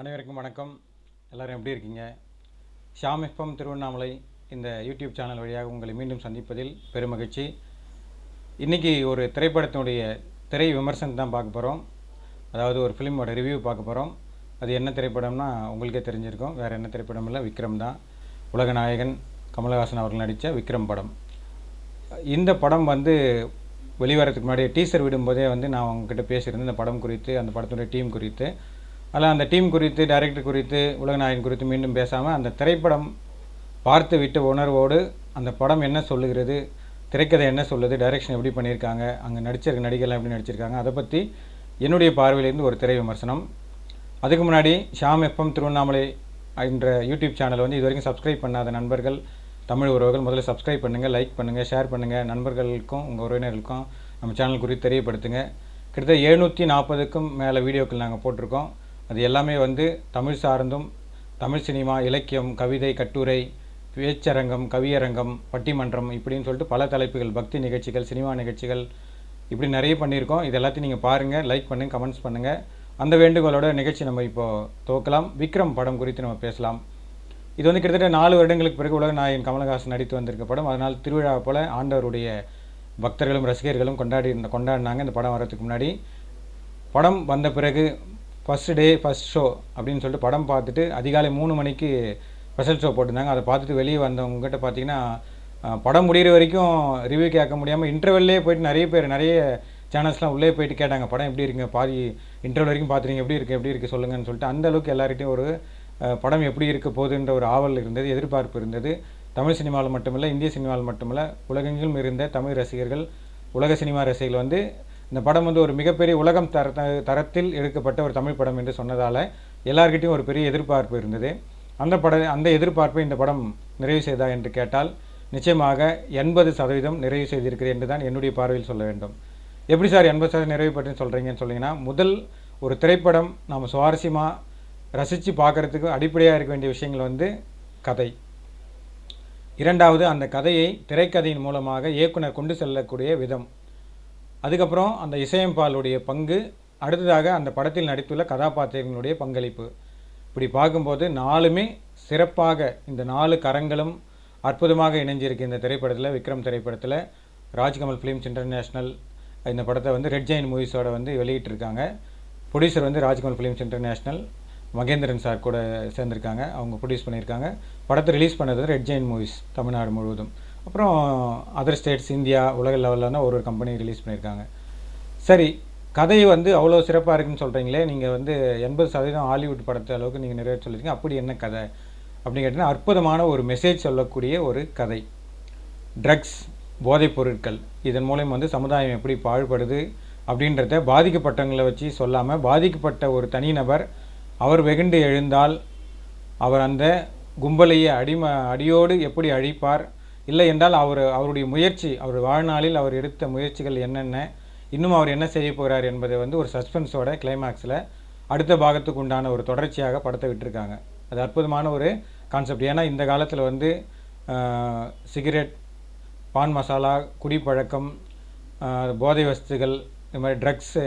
அனைவருக்கும் வணக்கம். எல்லாரும் எப்படி இருக்கீங்க? ஷாம் எஃப்எம் திருவண்ணாமலை இந்த யூடியூப் சேனல் வழியாக உங்களை மீண்டும் சந்திப்பதில் பெருமகிழ்ச்சி. இன்றைக்கி ஒரு திரைப்படத்தினுடைய திரை விமர்சனம் தான் பார்க்க போகிறோம் அதாவது ஒரு ஃபிலிமோட ரிவ்யூ பார்க்க போகிறோம் அது என்ன திரைப்படம்னா உங்களுக்கே தெரிஞ்சிருக்கும். வேறு என்ன திரைப்படம் இல்லை? விக்ரம் தான். உலக நாயகன் கமலஹாசன் அவர்கள் நடித்த விக்ரம் படம். இந்த படம் வந்து வெளிவரத்துக்கு முன்னாடி டீசர் விடும்போதே வந்து நான் அவங்ககிட்ட பேசியிருந்தேன் இந்த படம் குறித்து அந்த படத்துடைய டீம் குறித்து. அதில் அந்த டீம் குறித்து டைரக்டர் குறித்து உலகநாயகன் குறித்து மீண்டும் பேசாமல் அந்த திரைப்படம் பார்த்து விட்ட உணர்வோடு அந்த படம் என்ன சொல்லுகிறது திரைக்கதை என்ன சொல்லுது டைரெக்ஷன் எப்படி பண்ணியிருக்காங்க அங்கே நடிச்சிருக்க நடிகர்லாம் எப்படி நடிச்சிருக்காங்க அதை பற்றி என்னுடைய பார்வையிலேருந்து ஒரு திரை விமர்சனம். அதுக்கு முன்னாடி ஷாம் எஃப்எம் திருவண்ணாமலை என்ற யூடியூப் சேனல் வந்து இது வரைக்கும் சப்ஸ்கிரைப் பண்ணாத நண்பர்கள் தமிழ் உறவுகள் முதல்ல சப்ஸ்கிரைப் பண்ணுங்கள் லைக் பண்ணுங்கள் ஷேர் பண்ணுங்கள் நண்பர்களுக்கும் உங்கள் உறவினர்களுக்கும் நம்ம சேனல் குறித்து தெரியப்படுத்துங்க. கிட்டத்தட்ட எழுநூற்றி நாற்பதுக்கும் மேலே வீடியோக்கள் நாங்கள் போட்டிருக்கோம். அது எல்லாமே வந்து தமிழ் சார்ந்தும் தமிழ் சினிமா இலக்கியம் கவிதை கட்டுரை பேச்சரங்கம் கவியரங்கம் பட்டிமன்றம் இப்படின்னு சொல்லிட்டு பல தலைப்புகள் பக்தி நிகழ்ச்சிகள் சினிமா நிகழ்ச்சிகள் இப்படி நிறைய பண்ணியிருக்கோம். இது எல்லாத்தையும் நீங்கள் பாருங்கள் லைக் பண்ணுங்கள் கமெண்ட்ஸ் பண்ணுங்கள் அந்த வேண்டுகோளோட நிகழ்ச்சி நம்ம இப்போது துவக்கலாம். விக்ரம் படம் குறித்து நம்ம பேசலாம். இது வந்து கிட்டத்தட்ட நாலு வருடங்களுக்கு பிறகு உலக நாயகன் கமலஹாசன் நடித்து வந்திருக்க படம். அதனால் திருவிழா போல ஆண்டவருடைய பக்தர்களும் ரசிகர்களும் கொண்டாடி இருந்த கொண்டாடினாங்க இந்த படம் வரதுக்கு முன்னாடி. படம் வந்த பிறகு ஃபஸ்ட் டே ஃபஸ்ட் ஷோ அப்படின்னு சொல்லிட்டு படம் பார்த்துட்டு அதிகாலை மூணு மணிக்கு ஸ்பெஷல் ஷோ போட்டிருந்தாங்க. அதை பார்த்துட்டு வெளியே வந்தவங்ககிட்ட பார்த்தீங்கன்னா படம் முடிகிற வரைக்கும் ரிவ்யூ கேட்க முடியாமல் இன்டர்வெல்லே போயிட்டு நிறைய பேர் நிறைய சேனல்ஸ்லாம் உள்ளே போயிட்டு கேட்டாங்க. படம் எப்படி இருக்குங்க பாதி இன்டர்வல் வரைக்கும் பார்த்துருங்க. எப்படி இருக்குது எப்படி இருக்குது சொல்லுங்கன்னு சொல்லிட்டு அந்த அளவுக்கு எல்லார்கிட்டையும் ஒரு படம் எப்படி இருக்க போகுதுன்ற ஒரு ஆவல் இருந்தது எதிர்பார்ப்பு இருந்தது. தமிழ் சினிமாவில் மட்டுமில்லை இந்திய சினிமாவில் மட்டுமில்லை உலகெங்கிலும் இருந்த தமிழ் ரசிகர்கள் உலக சினிமா ரசிகர்கள் வந்து இந்த படம் வந்து ஒரு மிகப்பெரிய உலகம் தர தரத்தில் எடுக்கப்பட்ட ஒரு தமிழ் படம் என்று சொன்னதால் எல்லார்கிட்டையும் ஒரு பெரிய எதிர்பார்ப்பு இருந்தது. அந்த பட அந்த எதிர்பார்ப்பை இந்த படம் நிறைவு செய்தா என்று கேட்டால் நிச்சயமாக எண்பது சதவீதம் நிறைவு செய்திருக்கிறது என்று தான் என்னுடைய பார்வையில் சொல்ல வேண்டும். எப்படி சார் எண்பது சதவீதம் நிறைவு பற்றி சொல்கிறீங்கன்னு சொன்னீங்கன்னா முதல் ஒரு திரைப்படம் நாம் சுவாரஸ்யமாக ரசித்து பார்க்குறதுக்கு அடிப்படையாக இருக்க வேண்டிய விஷயங்கள் வந்து கதை. இரண்டாவது அந்த கதையை திரைக்கதையின் மூலமாக இயக்குனர் கொண்டு செல்லக்கூடிய விதம். அதுக்கப்புறம் அந்த இசையம்பாலுடைய பங்கு அடுத்ததாக அந்த படத்தில் நடித்துள்ள கதாபாத்திரங்களுடைய பங்களிப்பு. இப்படி பார்க்கும்போது நாலுமே சிறப்பாக இந்த நாலு கரங்களும் அற்புதமாக இணைஞ்சிருக்கு இந்த திரைப்படத்தில் விக்ரம் திரைப்படத்தில். ராஜ்கமல் ஃபிலிம்ஸ் இன்டர்நேஷ்னல் இந்த படத்தை வந்து ரெட் ஜெயின் மூவிஸோட வந்து வெளியிட்டிருக்காங்க. ப்ரொடியூசர் வந்து Rajkamal films international Mahendran sir கூட சேர்ந்திருக்காங்க. அவங்க ப்ரொடியூஸ் பண்ணியிருக்காங்க. படத்தை ரிலீஸ் பண்ணது ரெட் ஜெயின் மூவிஸ் தமிழ்நாடு முழுவதும். அப்புறம் அதர் ஸ்டேட்ஸ் இந்தியா உலக லெவலில் ஒரு ஒரு கம்பெனி ரிலீஸ் பண்ணியிருக்காங்க. சரி கதை வந்து அவ்வளோ சிறப்பாக இருக்குன்னு சொல்கிறீங்களே நீங்கள் வந்து எண்பது சதவீதம் ஹாலிவுட் படத்தை அளவுக்கு நீங்கள் நிறைய சொல்லியிருக்கீங்க. அப்படி என்ன கதை? அப்படின்னு கேட்டிங்கன்னா அற்புதமான ஒரு மெசேஜ் சொல்லக்கூடிய ஒரு கதை. ட்ரக்ஸ் போதைப் பொருட்கள். இதன் மூலம் வந்து சமுதாயம் எப்படி பாழ்படுது அப்படின்றத பாதிக்கப்பட்டவங்களை வச்சு சொல்லாமல் பாதிக்கப்பட்ட ஒரு தனிநபர் அவர் வெகுண்டு எழுந்தால் அவர் அந்த கும்பலையே அடிம அடியோடு எப்படி அழிப்பார்? இல்லை என்றால் அவர் அவருடைய முயற்சி அவர் வாழ்நாளில் அவர் எடுத்த முயற்சிகள் என்னென்ன? இன்னும் அவர் என்ன செய்ய போகிறார் என்பதை வந்து ஒரு சஸ்பென்ஸோட கிளைமேக்ஸில் அடுத்த பாகத்துக்கு உண்டான ஒரு தொடர்ச்சியாக படத்தை விட்டுருக்காங்க. அது அற்புதமான ஒரு கான்செப்ட் ஏன்னா இந்த காலத்தில் வந்து சிகரெட் பான் மசாலா குடிப்பழக்கம் போதை வஸ்துகள் இது மாதிரி ட்ரக்ஸு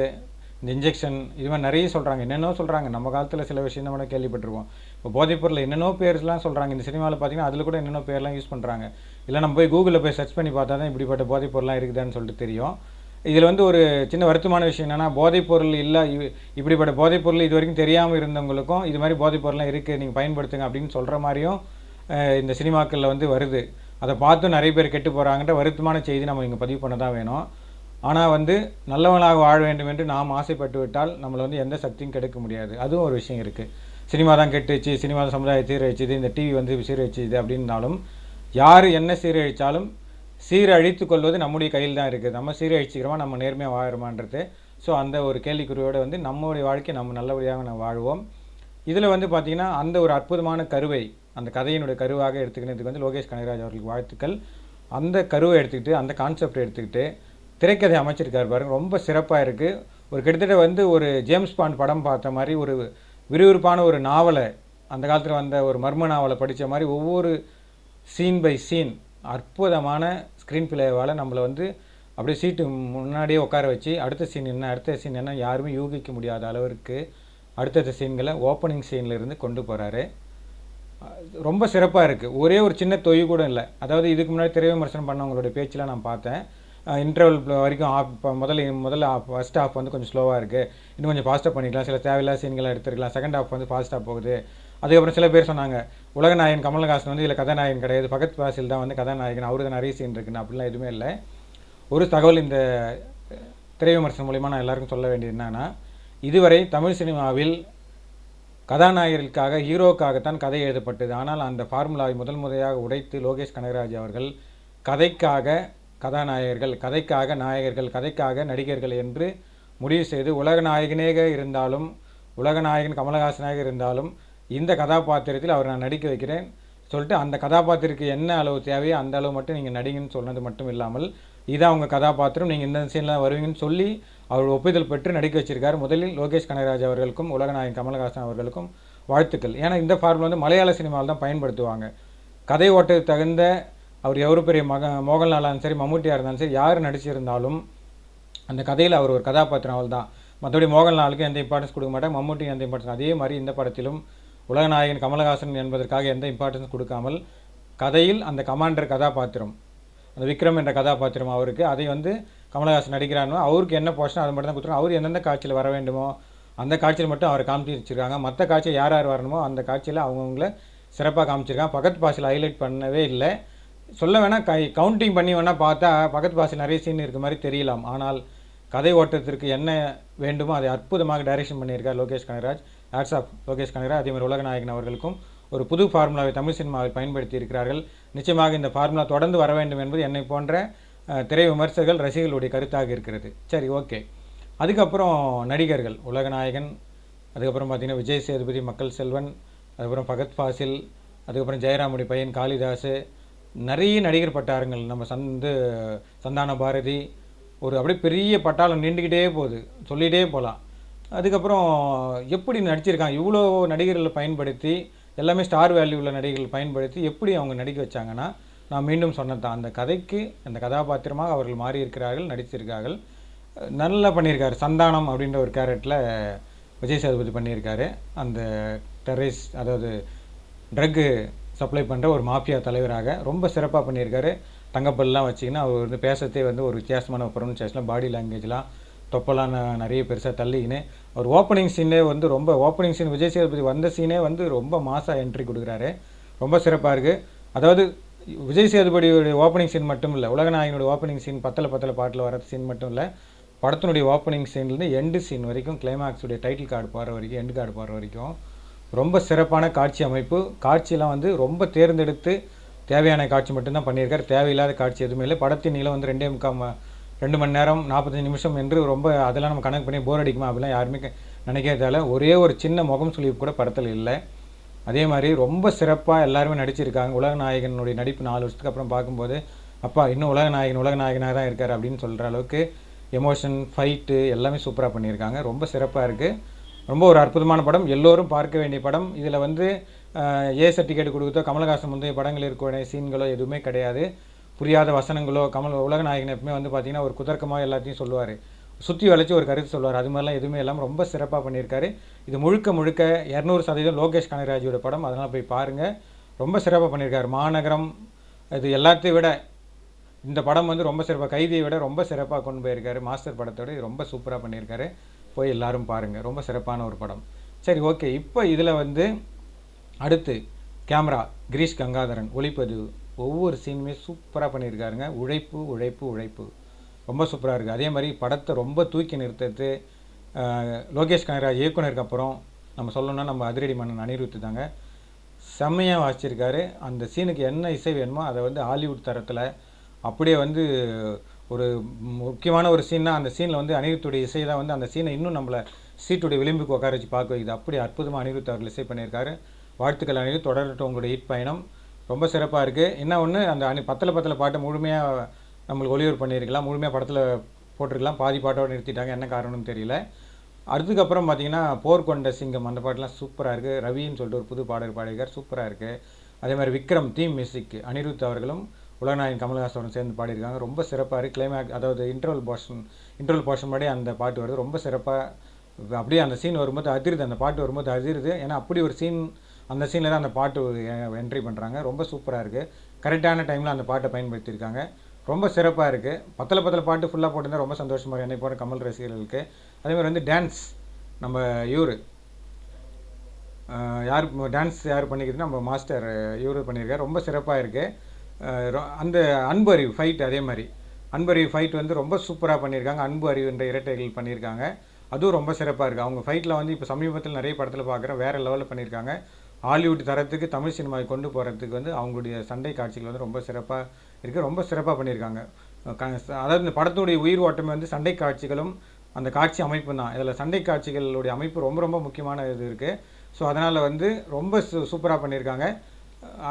இந்த இன்ஜெக்ஷன் இது மாதிரி நிறைய சொல்கிறாங்க என்னென்னோ சொல்கிறாங்க நம்ம காலத்தில் சில விஷயம் நம்ம கேள்விப்பட்டிருக்கோம் இப்போ போதைப்பொருள் என்னென்னோ பேர்லாம் சொல்கிறாங்க இந்த சினிமாவில் பார்த்தீங்கன்னா அதில் கூட என்னென்னோ பேர்லாம் யூஸ் பண்ணுறாங்க இல்லை நம்ம போய் கூகுளில் போய் சர்ச் பண்ணி பார்த்தா தான் இப்படிப்பட்ட போதைப்பொருள்லாம் இருக்குதான்னு சொல்லிட்டு தெரியும். இதில் வந்து ஒரு சின்ன வருத்தமான விஷயம் என்னென்னா போதைப்பொருள் இல்லை இவ்- இப்படிப்பட்ட போதைப்பொருள் இது வரைக்கும் தெரியாமல் இருந்தவங்களுக்கும் இது மாதிரி போதைப்பொருள்லாம் இருக்குது நீங்கள் பயன்படுத்துங்க அப்படின்னு சொல்கிற மாதிரியும் இந்த சினிமாக்களில் வந்து வருது. அதை பார்த்தும் நிறைய பேர் கெட்டு போகிறாங்கன்ற வருத்தமான செய்தி நம்ம இங்கே பதிவு பண்ண தான் வேணும். ஆனால் வந்து நல்லவனாக வாழ வேண்டும் என்று நாம் ஆசைப்பட்டு விட்டால் நம்மளை வந்து எந்த சக்தியும் கெடுக்க முடியாது. அதுவும் ஒரு விஷயம் இருக்குது சினிமா தான் கெட்டுச்சு சினிமா தான் சமுதாயம் சீரழிச்சுது இந்த டிவி வந்து சீரழிச்சுது அப்படின்னாலும் யார் என்ன சீரழித்தாலும் சீரழித்து கொள்வது நம்முடைய கையில் தான் இருக்குது. நம்ம சீரழிச்சிக்கிறோமா நம்ம நேர்மையாக வாழறோமான்றது. ஸோ அந்த ஒரு கேள்விக்குறியோடு வந்து நம்மளுடைய வாழ்க்கை நம்ம நல்லபடியாக நம்ம வாழ்வோம். இதில் வந்து பார்த்திங்கன்னா அந்த ஒரு அற்புதமான கருவை அந்த கதையினுடைய கருவாக எடுத்துக்கினதுக்கு வந்து லோகேஷ் கனகராஜ் அவர்களுக்கு வாழ்த்துக்கள். அந்த கருவை எடுத்துக்கிட்டு அந்த கான்செப்ட் எடுத்துக்கிட்டு திரைக்கதை அமைச்சிருக்கார் பாருங்க. ரொம்ப சிறப்பாக இருக்குது ஒரு கிட்டத்தட்ட வந்து ஒரு ஜேம்ஸ் பாண்ட் படம் பார்த்த மாதிரி ஒரு விறுவிறுப்பான ஒரு நாவலை அந்த காலத்தில் வந்த ஒரு மர்ம நாவலை படித்த மாதிரி ஒவ்வொரு சீன் பை சீன் அற்புதமான ஸ்க்ரீன் பிளேவால் நம்மளை வந்து அப்படியே சீட்டு முன்னாடியே உட்கார வச்சு அடுத்த சீன் என்ன அடுத்த சீன் என்ன யாருமே யூகிக்க முடியாத அளவிற்கு அடுத்தடுத்த சீன்களை ஓப்பனிங் சீன்லேருந்து கொண்டு போகிறாரு ரொம்ப சிறப்பாக இருக்குது ஒரே ஒரு சின்ன தொய்வு கூட இல்லை. அதாவது இதுக்கு முன்னாடி திரை விமர்சனம் பண்ணவங்களுடைய பேச்செலாம் நான் பார்த்தேன். இன்டர்வல் வரைக்கும் ஆஃப் இப்போ முதல்ல முதல்ல ஆஃப் ஃபஸ்ட் ஆஃப் வந்து கொஞ்சம் ஸ்லோவாக இருக்குது இன்னும் கொஞ்சம் ஃபாஸ்ட்டாக பண்ணிக்கலாம். சில தேவையில்லாத சீன்களை எடுத்துருக்கலாம். செகண்ட் ஆஃப் வந்து ஃபாஸ்ட்டாக போகுது. அதுக்கப்புறம் சில பேர் சொன்னாங்க உலகநாயகன் கமலஹாசன் வந்து இதில் கதாநாயகன் கிடையாது. பகத் பாசில் தான் வந்து கதாநாயகன். அவரு நிறைய சீன் இருக்குன்னு அப்படிலாம் எதுவுமே இல்லை. ஒரு தகவல் இந்த திரை விமர்சனம் மூலிமா நான் எல்லாருக்கும் சொல்ல வேண்டியது என்னென்னா இதுவரை தமிழ் சினிமாவில் கதாநாயகர்களுக்காக ஹீரோக்காகத்தான் கதை எழுதப்பட்டது. ஆனால் அந்த ஃபார்முலாவை முதல் முறையாக உடைத்து லோகேஷ் கனகராஜ் அவர்கள் கதைக்காக கதாநாயகர்கள் கதைக்காக நாயகர்கள் கதைக்காக நடிகர்கள் என்று முடிவு செய்து உலக நாயகனேக இருந்தாலும் உலக நாயகன் கமலஹாசனாக இருந்தாலும் இந்த கதாபாத்திரத்தில் அவர் நான் நடிக்க வைக்கிறேன். சொல்லிட்டு அந்த கதாபாத்திரத்துக்கு என்ன அளவு தேவையோ அந்த அளவு மட்டும் நீங்கள் நடிங்கன்னு சொன்னது மட்டும் இல்லாமல் இதான் அவங்க கதாபாத்திரம் நீங்கள் இந்த சீனில் வருவீங்கன்னு சொல்லி அவர் ஒப்புதல் பெற்று நடிக்க வச்சிருக்காரு. முதலில் லோகேஷ் கனகராஜ் அவர்களுக்கும் உலகநாயகன் கமலஹாசன் அவர்களுக்கும் வாழ்த்துக்கள். ஏன்னா இந்த ஃபார்முலா வந்து மலையாள சினிமாவில் தான் பயன்படுத்துவாங்க. கதை ஓட்டத்துக்கு தகுந்த அவர் எவ்வளோ பெரிய மக மோகன்லாலாக இருந்தாலும் சரி மம்முட்டியாக இருந்தாலும் சரி யார் நடிச்சிருந்தாலும் அந்த கதையில் அவர் ஒரு கதாபாத்திரம் அவள் தான் மற்றபடி மோகன்லாலுக்கு எந்த இம்பார்ட்டன்ஸ் கொடுக்க மாட்டாங்க மம்முட்டிக்கு எந்த இம்பார்ட்டன்ஸ் அதே மாதிரி இந்த படத்திலும் உலகநாயகன் கமலஹாசன் என்பதற்காக எந்த இம்பார்ட்டன்ஸ் கொடுக்காமல் கதையில் அந்த கமாண்டர் கதாபாத்திரம் அந்த விக்ரம் என்ற கதாபாத்திரம் அவருக்கு அதை வந்து கமலஹாசன் நடிக்கிறானோ அவருக்கு என்ன போர்ஷன் அது மட்டும் தான் கொடுத்துருவோம் அவர் எந்தெந்த காட்சியில் வர வேண்டுமோ அந்த காட்சியில் மட்டும் அவர் காமிச்சு வச்சிருக்காங்க மற்ற காட்சியில் யார் யார் வரணுமோ அந்த காட்சியில் அவங்கவுங்கள சிறப்பாக காமிச்சிருக்காங்க. பக்கத்து பாசையில் ஹைலைட் பண்ணவே இல்லை. சொல்ல வேணால் கை கவுண்டிங் பண்ணி வேணால் பார்த்தா பகத் பாசில் நிறைய சீன் இருக்க மாதிரி தெரியலாம். ஆனால் கதை ஓட்டத்திற்கு என்ன வேண்டுமோ அதை அற்புதமாக டைரக்ஷன் பண்ணியிருக்கார் Lokesh Kanagaraj. Hats off Lokesh Kanagaraj. அதே மாதிரி உலகநாயகன் அவர்களுக்கும் ஒரு புது ஃபார்முலாவை தமிழ் சினிமாவில் பயன்படுத்தி இருக்கிறார்கள். நிச்சயமாக இந்த ஃபார்முலா தொடர்ந்து வர வேண்டும் என்பது என்னை போன்ற திரை விமர்சகர்கள் ரசிகர்களுடைய கருத்தாக இருக்கிறது. சரி ஓகே. அதுக்கப்புறம் நடிகர்கள். உலகநாயகன் அதுக்கப்புறம் பார்த்திங்கன்னா விஜய் சேதுபதி மக்கள் செல்வன் அதுக்கப்புறம் பகத் ஃபாசில் அதுக்கப்புறம் ஜெயராமுடைய பையன் காளிதாஸ் நிறைய நடிகர் பட்டாரங்கள் நம்ம சந்து சந்தான பாரதி ஒரு அப்படியே பெரிய பட்டாளம் நீண்டுக்கிட்டே போகுது. சொல்லிகிட்டே போகலாம். அதுக்கப்புறம் எப்படி நடிச்சிருக்காங்க? இவ்வளோ நடிகர்களை பயன்படுத்தி எல்லாமே ஸ்டார் வேல்யூ உள்ள நடிகர்கள் பயன்படுத்தி எப்படி அவங்க நடிக்க வச்சாங்கன்னா நான் மீண்டும் சொன்னதான் அந்த கதைக்கு அந்த கதாபாத்திரமாக அவர்கள் மாறி இருக்கிறார்கள் நடிச்சிருக்கார்கள். நல்லா பண்ணியிருக்காரு. சந்தானம் அப்படின்ற ஒரு கேரக்டரில் விஜய் சேதுபதி பண்ணியிருக்காரு. அந்த டெரரிஸ் அதாவது ட்ரக்கு சப்ளை பண்ணுற ஒரு மாஃபியா தலைவராக ரொம்ப சிறப்பாக பண்ணியிருக்காரு. தங்கப்பல்லாம் வச்சிங்கன்னா அவர் வந்து பேசுறதே வந்து ஒரு வித்தியாசமான ப்ரொனன்சியேஷனில் பாடி லாங்குவேஜ்லாம் தொப்பெல்லாம் நிறைய பெருசாக தள்ளிக்கின்னு அவர் ஓப்பனிங் சீனே வந்து ரொம்ப ஓப்பனிங் சீன் விஜய் சேதுபதி வந்த சீனே வந்து ரொம்ப மாசாக என்ட்ரி கொடுக்குறாரு. ரொம்ப சிறப்பாக இருக்குது அதாவது விஜய் சேதுபதியுடைய ஓப்பனிங் சீன் மட்டும் இல்லை உலகநாயகனுடைய ஓப்பனிங் சீன் பத்தலை பத்தலை பாட்டில் வர சீன் மட்டும் இல்லை படத்தினுடைய ஓப்பனிங் சீன்லேருந்து எண்டு சீன் வரைக்கும் கிளைமேக்ஸுடைய டைட்டில் கார்டு போகிற வரைக்கும் எண்டு கார்டு போகிற வரைக்கும் ரொம்ப சிறப்பான காட்சி அமைப்பு. காட்சியெலாம் வந்து ரொம்ப தேர்ந்தெடுத்து தேவையான காட்சி மட்டும்தான் பண்ணியிருக்காரு. தேவையில்லாத காட்சி எதுவுமே இல்லை. படத்தின் நீளம் வந்து ரெண்டே முக்கால் ரெண்டு மணி நேரம் நாற்பத்தஞ்சு நிமிஷம் என்று ரொம்ப அதெல்லாம் நம்ம கணக்கு பண்ணி போர் அடிக்குமா அப்படிலாம் யாருமே நினைக்கிறதால ஒரே ஒரு சின்ன முகம் சுழிப்பு கூட படத்தில் இல்லை. அதே மாதிரி ரொம்ப சிறப்பாக எல்லாருமே நடிச்சிருக்காங்க. உலக நாயகனுடைய நடிப்பு நாலு வருஷத்துக்கு அப்புறம் பார்க்கும்போது அப்பா இன்னும் உலக நாயகன் உலக நாயகனாக தான் இருக்கார் அப்படின்னு சொல்கிற அளவுக்கு எமோஷன் ஃபைட்டு எல்லாமே சூப்பராக பண்ணியிருக்காங்க. ரொம்ப சிறப்பாக இருக்குது ரொம்ப ஒரு அற்புதமான படம். எல்லோரும் பார்க்க வேண்டிய படம். இதில் வந்து ஏ சர்டிஃபிகேட் கொடுத்தோ கமலஹாசன் முந்தைய படங்கள் இருக்கக்கூடிய சீன்களோ எதுவுமே கிடையாது. புரியாத வசனங்களோ கமல் உலகநாயகன் எப்பவுமே வந்து பார்த்தீங்கன்னா ஒரு குதர்க்கமாக எல்லாத்தையும் சொல்லுவார். சுற்றி வளைச்சி ஒரு கருத்து சொல்லுவார். அது மாதிரிலாம் எதுவுமே இல்லாமல் ரொம்ப சிறப்பாக பண்ணியிருக்காரு. இது முழுக்க முழுக்க இரநூறு சதவீதம் லோகேஷ் கனகராஜோட படம். அதனால் போய் பாருங்கள் ரொம்ப சிறப்பாக பண்ணியிருக்காரு. மாநகரம் இது எல்லாத்தையும் விட இந்த படம் வந்து ரொம்ப சிறப்பாக கைதியை விட ரொம்ப சிறப்பாக கொண்டு போயிருக்காரு. மாஸ்டர் படத்தோடு இது ரொம்ப சூப்பராக பண்ணியிருக்காரு. போய் எல்லாரும் பாருங்கள் ரொம்ப சிறப்பான ஒரு படம். சரி ஓகே. இப்போ இதில் வந்து அடுத்து கேமரா கிரீஷ் கங்காதரன் ஒளிப்பதிவு. ஒவ்வொரு சீனுமே சூப்பராக பண்ணியிருக்காருங்க. உழைப்பு உழைப்பு உழைப்பு. ரொம்ப சூப்பராக இருக்குது அதே மாதிரி படத்தை ரொம்ப தூக்கி நிறுத்தது லோகேஷ் கனகராஜ் இயக்குனருக்கு அப்புறம் நம்ம சொல்லணும்னா நம்ம அதிரடி மன்னன் அனிருத்து தாங்க. செம்மையாக வாசிச்சிருக்காரு அந்த சீனுக்கு என்ன இசை வேணுமோ அதை வந்து ஹாலிவுட் தரத்தில் அப்படியே வந்து ஒரு முக்கியமான ஒரு சீன்னா அந்த சீனில் வந்து அனிருத்துடைய இசை தான் வந்து அந்த சீனை இன்னும் நம்மளை சீட்டுடைய விளிம்புக்கு உட்கார வச்சு பார்க்க வைக்குது. அப்படி அற்புதமாக அனிருத் அவர்கள் இசை பண்ணியிருக்காரு. வாழ்த்துக்கள் அனிருத். தொடரட்டும் உங்களுடைய ஹிட் பயணம் ரொம்ப சிறப்பாக இருக்குது என்ன ஒன்று அந்த அனி பத்தில் பத்தில் பாட்டை முழுமையாக நம்மளுக்கு ஒளியூர் பண்ணியிருக்கலாம். முழுமையாக படத்தில் போட்டிருக்கலாம். பாதி பாட்டோடு நிறுத்திட்டாங்க. என்ன காரணம்னு தெரியல. அதுக்கப்புறம் பார்த்தீங்கன்னா போர்க்கொண்ட சிங்கம் அந்த பாட்டெலாம் சூப்பராக இருக்குது ரவின்னு சொல்லிட்டு ஒரு புது பாடல் பாடியிருக்கார் சூப்பராக இருக்குது அதே மாதிரி விக்ரம் தீம் மியூசிக் அனிருத் அவர்களும் உலகநாயகன் கமல்ஹாசனுடன் சேர்ந்து பாடியிருக்காங்க. ரொம்ப சிறப்பாக இருக்குது கிளைமேக் அதாவது இன்டர்வல் போர்ஷன் இன்டர்வல் போர்ஷன் படி அந்த பாட்டு வருது. ரொம்ப சிறப்பாக அப்படியே அந்த சீன் வரும்போது அதிருது. அந்த பாட்டு வரும்போது அதிருது. ஏன்னா அப்படி ஒரு சீன் அந்த சீனில் தான் அந்த பாட்டு என்ட்ரி பண்ணுறாங்க ரொம்ப சூப்பராக இருக்குது கரெக்டான டைமில் அந்த பாட்டை பயன்படுத்தியிருக்காங்க. ரொம்ப சிறப்பாக இருக்குது பத்தில் பத்தில் பாட்டு ஃபுல்லாக போட்டிருந்தா ரொம்ப சந்தோஷமாக இருக்கும் என்னை போகிற கமல் ரசிகர்களுக்கு. அதேமாதிரி வந்து டான்ஸ் நம்ம இவர் யார் டான்ஸ் யார் பண்ணிக்கிறது நம்ம மாஸ்டர் இவர் பண்ணியிருக்காரு. ரொம்ப சிறப்பாக இருக்குது அந்த அன்பு அறிவு ஃபைட் அதே மாதிரி. அன்பு அறிவு ஃபைட் வந்து ரொம்ப சூப்பராக பண்ணியிருக்காங்க. அன்பு அறிவு என்ற இரட்டைகள் பண்ணியிருக்காங்க. அதுவும் ரொம்ப சிறப்பாக இருக்குது அவங்க ஃபைட்டில் வந்து இப்போ சமீபத்தில் நிறைய படத்தில் பார்க்குறேன் வேறு லெவலில் பண்ணியிருக்காங்க. ஹாலிவுட் தரத்துக்கு தமிழ் சினிமாவை கொண்டு போகிறதுக்கு வந்து அவங்களுடைய சண்டை காட்சிகள் வந்து ரொம்ப சிறப்பாக இருக்குது ரொம்ப சிறப்பாக பண்ணியிருக்காங்க. அதாவது இந்த படத்துடைய உயிர் ஓட்டமே வந்து சண்டை காட்சிகளும் அந்த காட்சி அமைப்பு தான். இதில் சண்டை காட்சிகளுடைய அமைப்பு ரொம்ப ரொம்ப முக்கியமான இது இருக்குது ஸோ அதனால் வந்து ரொம்ப சூப்பராக பண்ணியிருக்காங்க.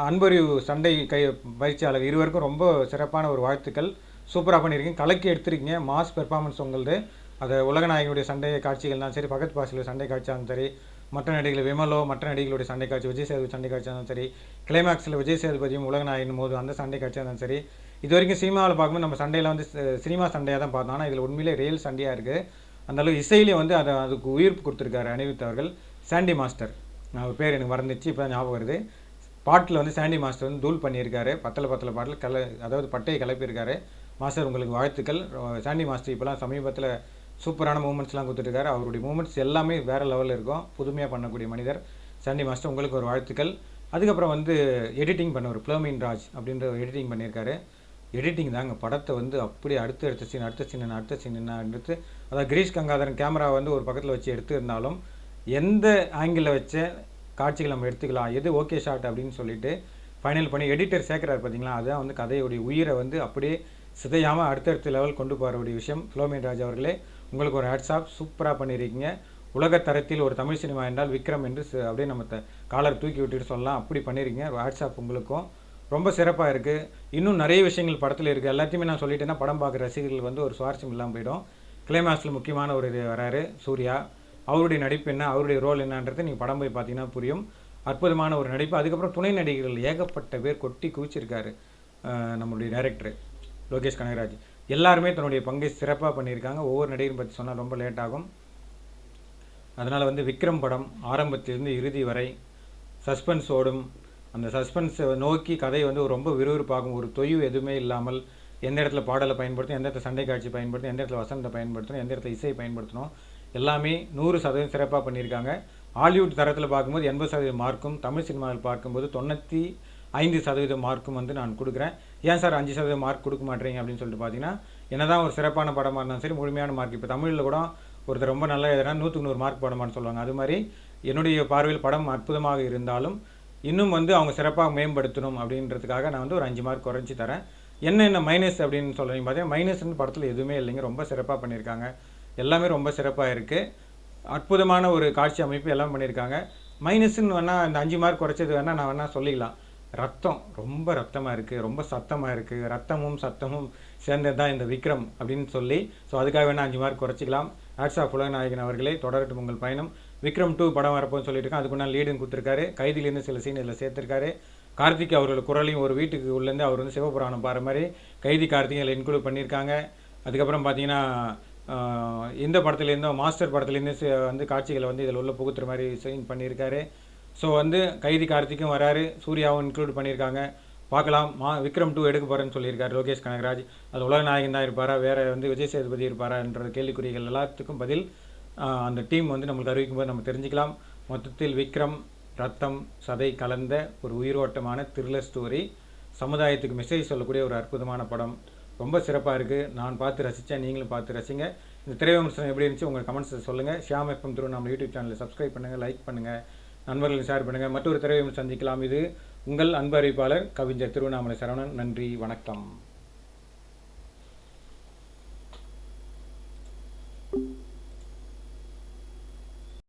அன்பறிவு சண்டை கை பயிற்சியாளர் இருவருக்கும் ரொம்ப சிறப்பான ஒரு வாழ்த்துக்கள். சூப்பராக பண்ணியிருக்கீங்க. கலக்கி எடுத்திருக்கீங்க. மாஸ் பெர்ஃபார்மன்ஸ் உங்களது. அது உலகநாயகனுடைய சண்டை காட்சிகள்னாலும் சரி பகத் பாசில் சண்டை காட்சியாலும் சரி மற்ற நடிகர்கள் விமலோ மற்ற நடிகளுடைய சண்டை காட்சி விஜய் சேதுபதி சண்டை காட்சியாக இருந்தாலும் சரி கிளைமேக்ஸில் விஜய் சேதுபதியும் உலகநாயகன் போது அந்த சண்டை காட்சியாக இருந்தாலும் சரி இது வரைக்கும் சினிமாவில் பார்க்கும்போது நம்ம சண்டையில் வந்து சினிமா சண்டையாக தான் பார்த்தோம். ஆனால் இதில் உண்மையிலே ரியல் சண்டையாக இருக்குது அந்தளவு இசையிலே வந்து அதை அதுக்கு உயிர்ப்பு கொடுத்துருக்காரு அணிவித் அவர்கள். சாண்டி மாஸ்டர் அவர் பேர் எனக்கு மறந்துச்சு இப்போ ஞாபகம் வருது. பாட்டில் வந்து சாண்டி மாஸ்டர் வந்து தூள் பண்ணியிருக்காரு. பத்தலை பத்தலை பாட்டில் கல அதாவது பட்டையை கிளப்பியிருக்காரு. மாஸ்டர் உங்களுக்கு வாழ்த்துக்கள். சாண்டி மாஸ்டர் இப்போலாம் சமீபத்தில் சூப்பரான மூமெண்ட்ஸ்லாம் கொடுத்துருக்காரு அவருடைய மூமெண்ட்ஸ் எல்லாமே வேறு லெவலில் இருக்கும். புதுமையாக பண்ணக்கூடிய மனிதர். சாண்டி மாஸ்டர் உங்களுக்கு ஒரு வாழ்த்துக்கள். அதுக்கப்புறம் வந்து எடிட்டிங் பண்ணவர் ப்ளோமின் ராஜ் அப்படின்ற ஒரு எடிட்டிங் பண்ணியிருக்காரு. எடிட்டிங் தாங்க. படத்தை வந்து அப்படியே அடுத்து அடுத்த சீன் அடுத்த சீன் அடுத்த சீன் எடுத்து அதாவது கிரீஷ் கங்காதரன் கேமரா வந்து ஒரு பக்கத்தில் வச்சு எடுத்து இருந்தாலும் எந்த ஆங்கிளில் வச்ச காட்சிகள் நம்ம எடுத்துக்கலாம். எது ஓகே ஷாட் அப்படின்னு சொல்லிட்டு ஃபைனல் பண்ணி எடிட்டர் சேர்க்குறாரு பார்த்தீங்களா அதுதான் வந்து கதையுடைய உயிரை வந்து அப்படியே சிதையாமல் அடுத்தடுத்த லெவல் கொண்டு போகிறக்கூடிய விஷயம். ஃப்ளோமின் ராஜ் அவர்களே உங்களுக்கு ஒரு ஹேட்ஸ்ஆப் சூப்பராக பண்ணியிருக்கீங்க உலக தரத்தில் ஒரு தமிழ் சினிமா என்றால் விக்ரம் என்று அப்படியே நம்ம த காலர் தூக்கி விட்டுட்டு சொல்லலாம். அப்படி பண்ணியிருக்கீங்க வாட்ஸ்அப் உங்களுக்கும். ரொம்ப சிறப்பாக இருக்குது இன்னும் நிறைய விஷயங்கள் படத்தில் இருக்குது எல்லாத்தையுமே நான் சொல்லிட்டேன்னா படம் பார்க்குற ரசிகர்கள் வந்து ஒரு சுவாரஸ்யம் இல்லாமல் போயிடும். கிளைமேக்ஸில் முக்கியமான ஒரு இது வராரு சூர்யா. அவருடைய நடிப்பு என்ன அவருடைய ரோல் என்னன்றது நீங்கள் படம் போய் பார்த்தீங்கன்னா புரியும். அற்புதமான ஒரு நடிப்பு. அதுக்கப்புறம் துணை நடிகர்கள் ஏகப்பட்ட பேர் கொட்டி குவிச்சிருக்காரு நம்மளுடைய டைரக்டர் லோகேஷ் கனகராஜ். எல்லாருமே தன்னுடைய பங்கை சிறப்பாக பண்ணியிருக்காங்க. ஒவ்வொரு நடிகரும் பற்றி சொன்னால் ரொம்ப லேட் ஆகும். அதனால் வந்து விக்ரம் படம் ஆரம்பத்திலிருந்து இறுதி வரை சஸ்பென்ஸ் ஓடும். அந்த சஸ்பென்ஸை நோக்கி கதை வந்து ரொம்ப விறுவிறுப்பாகும். ஒரு தொய்வு எதுவுமே இல்லாமல் எந்த இடத்துல பாடலை பயன்படுத்தணும் எந்த இடத்துல சண்டை காட்சி பயன்படுத்தணும் எந்த இடத்துல வசனத்தை பயன்படுத்தணும் எந்த இடத்துல இசையை பயன்படுத்தணும். எல்லாமே நூறு சதவீதம் சிறப்பாக பண்ணியிருக்காங்க. ஹாலிவுட் தரத்தில் பார்க்கும்போது எண்பது சதவீதம் மார்க்கும் தமிழ் சினிமாவில் பார்க்கும்போது தொண்ணூற்றி ஐந்து சதவீதம் மார்க்கும் வந்து நான் கொடுக்குறேன். ஏன் சார் அஞ்சு சதவீதம் மார்க் கொடுக்க மாட்டேறீங்க அப்படின்னு சொல்லிட்டு பார்த்தீங்கன்னா என்னதான் ஒரு சிறப்பான படமாக இருந்தாலும் சரி முழுமையான மார்க். இப்போ தமிழில் கூட ஒருத்தர் ரொம்ப நல்லா எழுதுனா நூற்றுக்கு நூறு மார்க் படமான்னு சொல்லுவாங்க. அது மாதிரி என்னுடைய பார்வையில் படம் அற்புதமாக இருந்தாலும் இன்னும் வந்து அவங்க சிறப்பாக மேம்படுத்தணும் அப்படின்றதுக்காக நான் வந்து ஒரு அஞ்சு மார்க் குறைஞ்சி தரேன். என்ன என்ன மைனஸ் அப்படின்னு சொல்கிறீங்க பார்த்தீங்கன்னா மைனஸ்னு படத்தில் எதுவுமே இல்லைங்க. ரொம்ப சிறப்பாக பண்ணியிருக்காங்க. எல்லாமே ரொம்ப சிறப்பாக இருக்குது அற்புதமான ஒரு காட்சி அமைப்பு எல்லாம் பண்ணியிருக்காங்க மைனஸ்ன்னு வேணால் இந்த அஞ்சு மார்க் குறைச்சது வேணால் நான் வேணால் சொல்லிக்கலாம். ரத்தம் ரொம்ப ரத்தமாக இருக்குது ரொம்ப சத்தமாக இருக்குது ரத்தமும் சத்தமும் சேர்ந்தது தான் இந்த விக்ரம் அப்படின்னு சொல்லி. ஸோ அதுக்காக வேணால் அஞ்சு மார்க் குறைச்சிக்கலாம். ஆட்ஸ் ஆஃப் உலகநாயகன் அவர்களே. தொடரட்டும் உங்கள் பயணம். விக்ரம் டூ படம் வரப்போன்னு சொல்லியிருக்கேன் அதுக்கு நான் லீடும் கொடுத்துருக்காரு. கைதிலேருந்து சில சீன் இதில் சேர்த்துருக்காரு. கார்த்திக் அவர்கள் குரலையும் ஒரு வீட்டுக்கு உள்ளேருந்து அவர் வந்து சிவபுராணம் பாரு மாதிரி கைதி கார்த்திகை இன்க்ளூட் பண்ணியிருக்காங்க அதுக்கப்புறம் பார்த்தீங்கன்னா இந்த படத்துலேருந்தோ மாஸ்டர் படத்துலேருந்து வந்து காட்சிகளை வந்து இதில் உள்ள புகுத்துற மாதிரி சைன் பண்ணியிருக்காரு. ஸோ வந்து கைதி கார்த்திக்கும் வராரு. சூர்யாவும் இன்க்ளூட் பண்ணியிருக்காங்க. பார்க்கலாம். மா விக்ரம் டூ எடுக்க போகிறேன்னு சொல்லியிருக்காரு லோகேஷ் கனகராஜ். அது உலக நாயகன் தான் இருப்பாரா? வேறு வந்து விஜய் சேதுபதி இருப்பாரான்ற கேள்விக்குறிகள் எல்லாத்துக்கும் பதில் அந்த டீம் வந்து நம்மளுக்கு அறிவிக்கும் போது நம்ம தெரிஞ்சுக்கலாம். மொத்தத்தில் விக்ரம் ரத்தம் சதை கலந்த ஒரு உயிரோட்டமான த்ரில்லர் ஸ்டோரி சமுதாயத்துக்கு மெசேஜ் சொல்லக்கூடிய ஒரு அற்புதமான படம். ரொம்ப சிறப்பாக இருக்குது நான் பார்த்து ரசித்தேன் நீங்களும் பார்த்து ரசிங்க. இந்த திரை விமர்சனம் எப்படி இருந்துச்சு உங்கள் கமெண்ட்ஸை சொல்லுங்கள் ஷியாம் எஃப்எம் திரு நம்ம யூடியூப் சேனலில் சப்ஸ்கிரைப் பண்ணுங்கள் லைக் பண்ணுங்கள் நண்பர்களுக்கு ஷேர் பண்ணுங்கள் மற்றொரு திரையை சந்திக்கலாம். இது உங்கள் அன்பு அறிவிப்பாளர் கவிஞர் திருவண்ணாமலை சரவணன். நன்றி வணக்கம்.